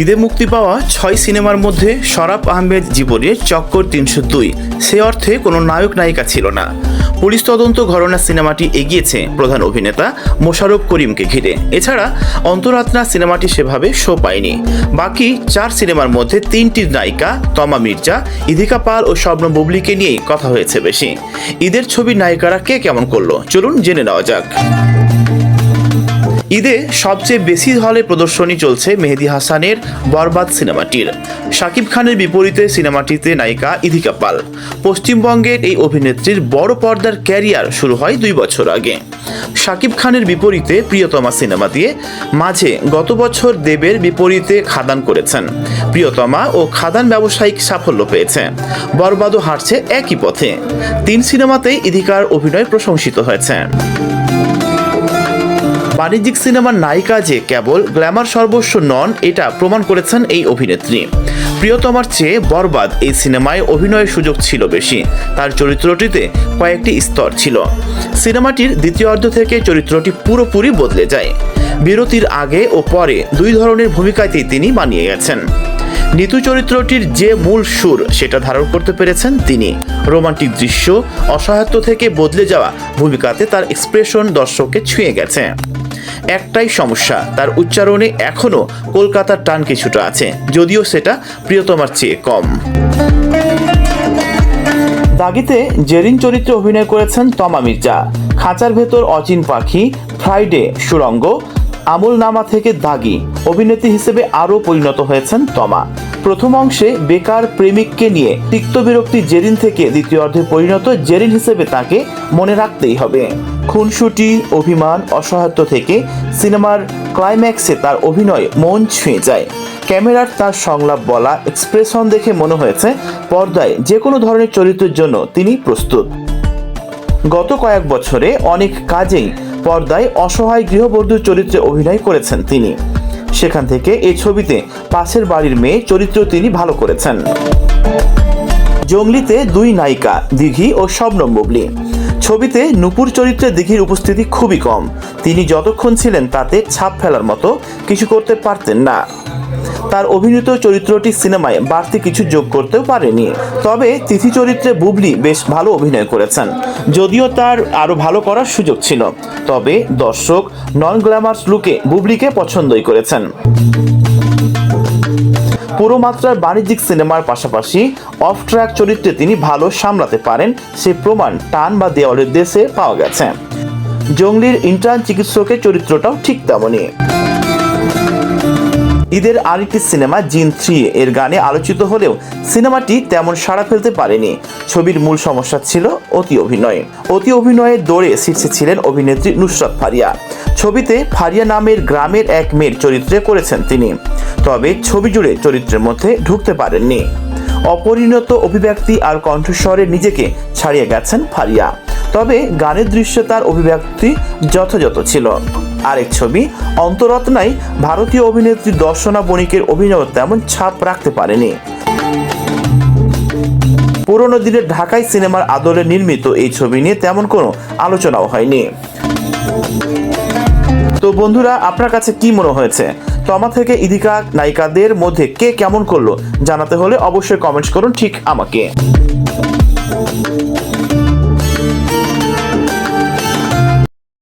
ঈদে মুক্তি পাওয়া ছয় সিনেমার মধ্যে শরাফ আহমেদ জীবনের চক্কর তিনশো দুই। সে অর্থে কোনো নায়ক নায়িকা ছিল না। পুলিশ তদন্ত ঘটনা সিনেমাটি এগিয়েছে প্রধান অভিনেতা মোশাররফ করিমকে ঘিরে। এছাড়া অন্তরাত্মা সিনেমাটি সেভাবে শো পায়নি। বাকি চার সিনেমার মধ্যে তিনটির নায়িকা তমা মির্জা, ইধিকা পাল ও স্বপ্ন বুবলিকে নিয়েই কথা হয়েছে বেশি। ঈদের ছবির নায়িকারা কে কেমন করল? চলুন জেনে নেওয়া যাক। ঈদে সবচেয়ে বেশি হলে প্রদর্শনী চলছে মেহেদি হাসানের বরবাদ সিনেমাটির। শাকিব খানের বিপরীতে সিনেমাটিতে নায়িকা ইধিকা পাল পশ্চিমবঙ্গের এই অভিনেত্রীর বড় পর্দার ক্যারিয়ার শুরু হয় দুই বছর আগে। শাকিব খানের বিপরীতে প্রিয়তমা সিনেমা দিয়ে মাঝে গত বছর দেবের বিপরীতে খাদান করেছেন। প্রিয়তমা ও খাদান ব্যবসায়িক সাফল্য পেয়েছে। বরবাদও হারছে একই পথে। তিন সিনেমাতেই ইধিকার অভিনয় প্রশংসিত হয়েছে। বাণিজ্যিক সিনেমার নায়িকা যে কেবল গ্ল্যামার সর্বস্ব নন, এটা প্রমাণ করেছেন এই অভিনেত্রী। প্রিয়তমার চেয়ে বরবাদ এই সিনেমায় অভিনয়ের সুযোগ ছিল বেশি। তার চরিত্রটিতে কয়েকটি স্তর ছিল। সিনেমাটির দ্বিতীয় অর্ধ থেকে চরিত্রটি পুরোপুরি বদলে যায়। বিরতির আগে ও পরে দুই ধরনের ভূমিকাতেই তিনি মানিয়ে গেছেন। নিতু চরিত্রটির যে মূল সুর, সেটা ধারণ করতে পেরেছেন তিনি। রোমান্টিক দৃশ্য, অসহায়ত্ব থেকে বদলে যাওয়া ভূমিকাতে তার এক্সপ্রেশন দর্শককে ছুঁয়ে গেছে। একটাই সমস্যা, তার উচ্চারণে এখনও কলকাতার টান কিছুটা আছে, যদিও সেটা প্রিয়তমার চেয়ে কম। দাগিতে জেরিন চরিত্রে অভিনয় করেছেন তমা মির্জা। খাঁচার ভেতর অচিন পাখি, ফ্রাইডে সুরঙ্গ আমুল নামা থেকে দাগি। অভিনেত্রী হিসেবে আরও পরিণত হয়েছেন তমা। প্রথম অংশে বেকার প্রেমিককে নিয়ে তিক্ত বিরক্তি জেরিন থেকে দ্বিতীয় অর্ধে পরিণত জেরিন হিসেবে তাকে মনে রাখতেই হবে। খুনসুটি, অভিমান, অসহায়ত্ব থেকে সিনেমার ক্লাইম্যাক্সে তার অভিনয় মন ছুঁয়ে যায়। ক্যামেরার তার সংলাপ বলা, এক্সপ্রেশন দেখে মনে হয়েছে পর্দায় যে কোনো ধরনের চরিত্রের জন্য তিনি প্রস্তুত। গত কয়েক বছরে অনেক কাজেই পর্দায় অসহায় গৃহবধূর চরিত্রে অভিনয় করেছেন তিনি। সেখান থেকে এই ছবিতে পাশের বাড়ির মেয়ে চরিত্র তিনি ভালো করেছেন। জঙ্গলিতে দুই নায়িকা, দিঘি ও শবনম বুবলি। ছবিতে নুপুর চরিত্রে দিঘির উপস্থিতি খুবই কম। তিনি যতক্ষণ ছিলেন তাতে ছাপ ফেলার মতো কিছু করতে পারতেন না। তার অভিনীত চরিত্রটি সিনেমায় বাড়তি কিছু যোগ করতেও পারেনি। তবে তিথি চরিত্রে বুবলি বেশ ভালো অভিনয় করেছেন, যদিও তার আরও ভালো করার সুযোগ ছিল। তবে দর্শক নন গ্ল্যামার্স লুকে বুবলিকে পছন্দই করেছেন। পুরো মাত্রার বাণিজ্যিক সিনেমার পাশাপাশি অফ ট্র্যাক চরিত্রে তিনি ভালো সামলাতে পারেন, সে প্রমাণ টান বা দেওয়ালের দেশে পাওয়া গেছে। জঙ্গলির ইন্টার্ন চিকিৎসকের চরিত্রটাও ঠিক তেমনই। ঈদের আরেকটি সিনেমা, জিন থ্রি, এর গানে আলোচিত হলেও সিনেমাটি তেমন সাড়া ফেলতে পারেনি। ছবির মূল সমস্যা ছিল অতি অভিনয়। অতি অভিনয়ের দৌড়ে শীর্ষে ছিলেন অভিনেত্রী নুসরাত ফারিয়া। ছবিতে ফারিয়া নামের গ্রামের এক মেয়ের চরিত্রে করেছেন তিনি। তবে ছবি জুড়ে চরিত্রের মধ্যে ঢুকতে পারেননি। অপরিণত অভিব্যক্তি আর কণ্ঠস্বরে নিজেকে ছাড়িয়ে গেছেন ফারিয়া। তবে গানের দৃশ্যে তার অভিব্যক্তি যথাযথ ছিল। আরেক ছবি, অন্তরত্নায় ভারতীয় অভিনেত্রী দর্শনা বণিকের অভিনয় তেমন ছাপ রাখতে পারেনি। পুরনো দিনের ঢাকাই সিনেমার আদলে নির্মিত এই ছবি নিয়ে তেমন কোনো আলোচনাও হয়নি। তো বন্ধুরা, আপনার কাছে কি মনে হয়েছে? তমা থেকে ইদিকা নায়িকাদের মধ্যে কে কেমন করল জানাতে হলে অবশ্যই কমেন্টস করুন ঠিক আমাকে।